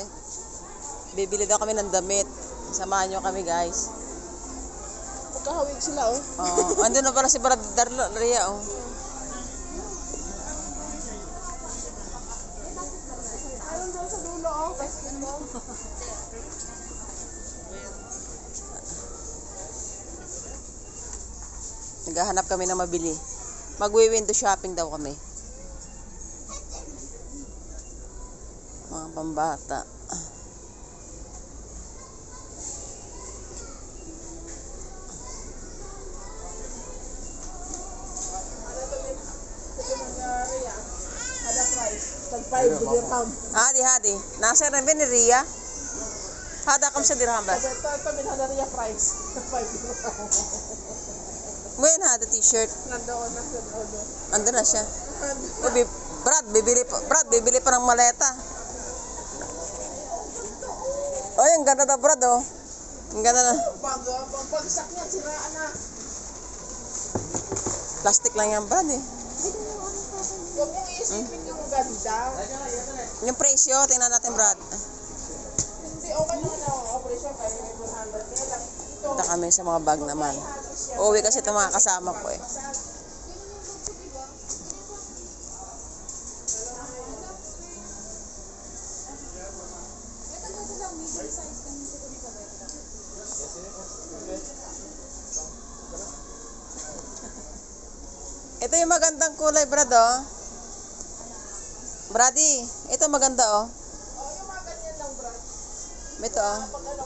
Ay, bibili daw kami ng damit. Samahan nyo kami, guys. Magkahawig sila, oh. Oh, andun na pala si Brad Darlo, Ria, oh. Ayun doon sa dulo, oh. Basketball. Naghahanap kami ng mabili. Magwi-window shopping daw kami. 5 dirham. Hadi, hadi. Nasa rin ni Ria. Hada kam sa dirham ba? Ito, min hada riya price. Tag 5 dirham. Ngayon hada t-shirt. Nandoon na dulo. Andun na siya. Brad, bibili pa, Brad, bibili pa ng maleta. Oh, ang ganda na, Brad, oh. Ang ganda na. Pag, pag pagsak niya, siraan na. Plastic lang yan, Brad, eh. Huwag mong iisipin yung ganda. Yung presyo, tingnan natin, Brad. Hindi, okay naman ang operation kaya may 400 kaya lang. Ito, Punta kami sa mga bag naman. Uuwi kasi itong mga kasama ko, eh. Ito yung magandang kulay, Brad, oh. Brady, ito maganda, oh. oh, yung mga lang, bro. Ito, oh. Pag ano,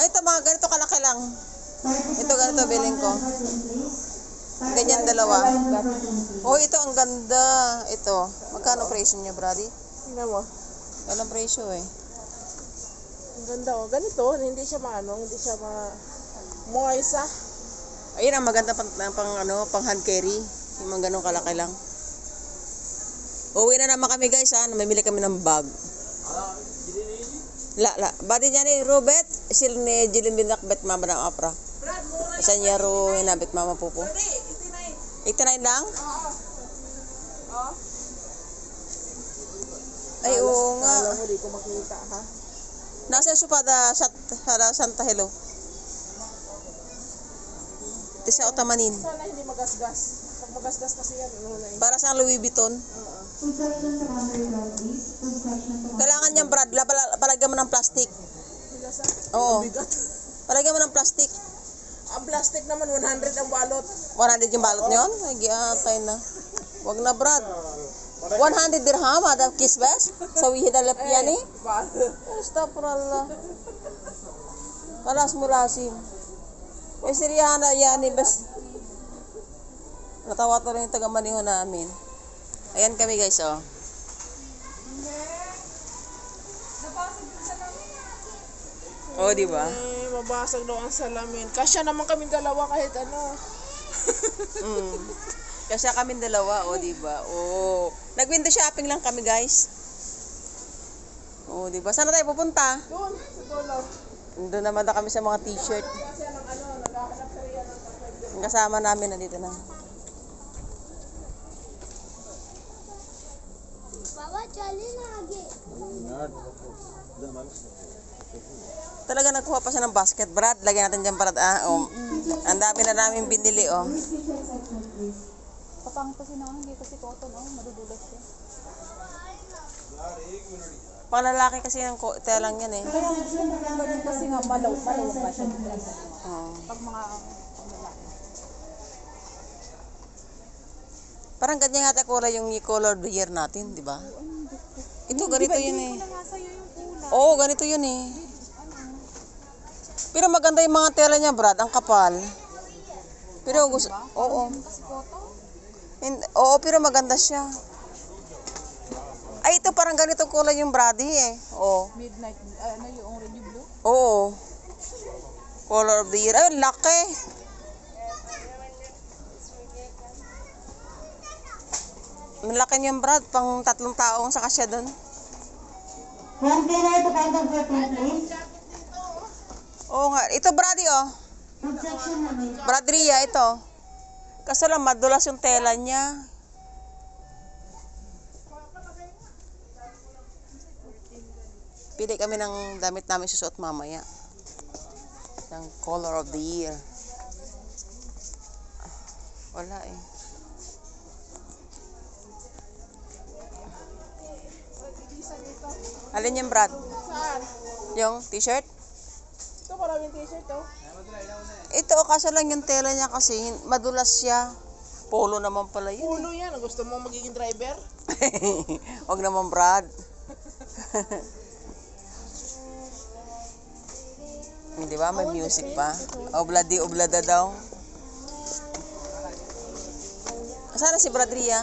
ito mga ganito kalaki lang. Ito ganito bilhin ko. Ganyan dalawa. Oh, ito ang ganda. Ito. Magkano presyo niya, Brady? Tingnan mo. Anong presyo eh? Ang ganda, oh. Ganito, hindi siya maano, hindi siya ma... Moisa. Ayun ang maganda pang, pang ano, pang hand carry. Yung mga ganong kalaki lang. Uwi na naman kami guys ha. Mamili kami ng bag. La, la. Badi niya ni Robert. Sil ni Jilin Binakbet mama ng opera. Brad, mura Sa niya ro hinabit mama pupo. Hindi, 89 itinay. lang? Oo. Oh. Ay, Alam mo, di ko makita, ha? Nasa supada sa sa Santa Hello. Ito sa Otamanin. Sana hindi magasgas. Pag magasgas kasi yan, ano na yun. Para sa Louis Vuitton. Oo. Kailangan niyang Brad, la- pala- palagyan mo ng plastic. Oo. Palagyan mo ng plastic. Ang plastic naman, 100 ang balot. 100 yung balot niyon? Ay, giatay na. Wag na, Brad. 100 dirham, ada kisbes? Sa wihid alap yan eh. Balot. Astagfirullah. Kalas murasim. Eh, siriyahan na yan eh, bas. Natawa to rin yung taga-maniho namin. Ayan kami guys, oh. Oh, di ba? Eh, mabasag daw ang salamin. Kasya naman kami dalawa kahit ano. Mm. Kasi kami dalawa, o, oh, di ba? Oh. Nag-window shopping lang kami, guys. Oh, di ba? Saan tayo pupunta? Doon, sa Dolo. Doon naman na kami sa mga t-shirt. Ang kasama namin na dito na. Baba, chali na agi. Talaga nagkuha pa siya ng basket, Brad. Lagyan natin dyan, Brad. Ah, oh. Ang dami na namin binili, oh. Papang kasi na hindi kasi cotton oh madudulas siya Pang lalaki kasi yung ko- telang yan, eh. ganun kasi nga malaw malaw pa siya Oh. pag mga panglalaki Parang ganyan nga kulay yung color of the year natin, di ba? Ito, ganito yun, eh. nga sa'yo yung kulay Oo, ganito yun, eh. Pero maganda yung mga tela niya, Brad. Ang kapal. Pero gusto, oo. kasi cotton Hin- Oo, pero maganda siya. Ay, ito parang ganito kulay yung Brady eh. Oo. midnight ah, ano yung orange blue Oo. Color of the year. Ay, laki. Ang laki niyan, Brad. Pang tatlong taong sa kasya doon. One dinner to kind of please. Oo nga. Ito, Brady, oh. Objection namin. Bradria, ito. Kaso lang, madulas yung tela niya. Pili kami ng damit namin susuot mamaya. Ng color of the year. Wala eh. Alin yung Brad? Saan? Yung t-shirt? Ito, maraming t-shirt, oh. Ito, kaso lang yung tela niya kasi madulas siya. Polo naman pala yun. Pulo yan. Gusto mo magiging driver? Huwag naman, Brad. Di ba? May music pa. Obladi, oblada daw. Sana si Brad Ria?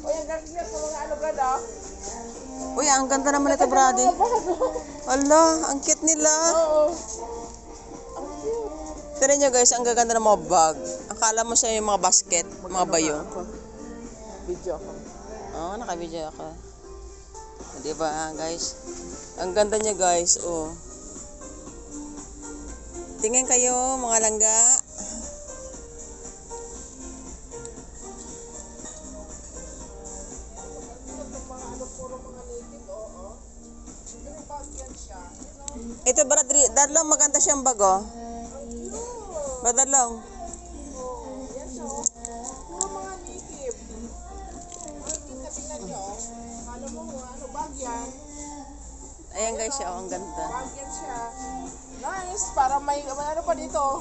O, yung garnier sa mga ano, brad, ah. Uy, ang ganda naman ito, Brady. Ala, ang cute nila. Oo. Tignan nyo guys, ang gaganda ng mga bag. Akala mo siya yung mga basket, mga bayo. Video ako. Oo, oh, naka-video ako. Di ba guys? Ang ganda niya guys, oh. Tingin kayo, mga langga. Tingnan nyo. Ano mo, ano, bag yan. Ayan guys, oh, ang ganda. Bag yan siya. Nice. Para may, ano pa dito.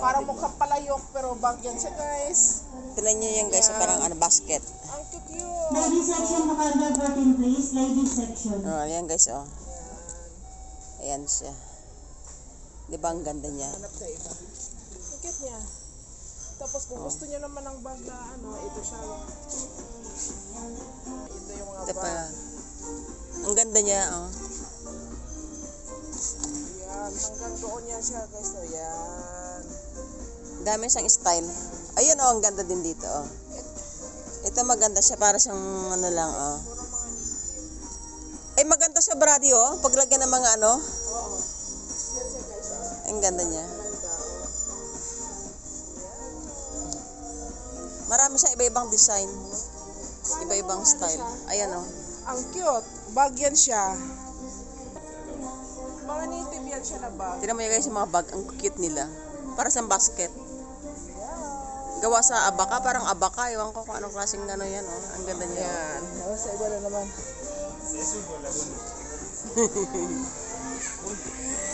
Parang mukhang palayok, pero bag yan siya, guys. Tingnan nyo yan guys, parang ano, basket. Ang cute yun. Ladies section, 14 please. Ladies section. Oh, ayan guys, oh. Ayan siya. Di ba ang ganda niya? Hanap sa iba. Ang cute niya. Tapos kung gusto niyo naman ng bag na ano, ito siya. Ito yung mga Ito bag. Ang ganda niya, oh. Yan, hanggang doon yan siya, guys. So, yan. Dami siyang style. Ayun, oh, ang ganda din dito, oh. Ito maganda siya para siyang ano lang, oh. Siya, Brady, oh. Paglagyan ng mga ano. Oo. Yan. Ang ganda niya. Marami siya iba-ibang design. Iba-ibang style. Ayan, oh. Ang cute. Bag yan siya. Mga native yan siya na bag. Tignan mo yun guys, yung mga bag. Ang cute nila. Para sa basket. Gawa sa abaka, parang abaka. Ewan ko kung anong klaseng ano yan, oh. Ang ganda niya. Yan. Sa iba na naman. Es eso,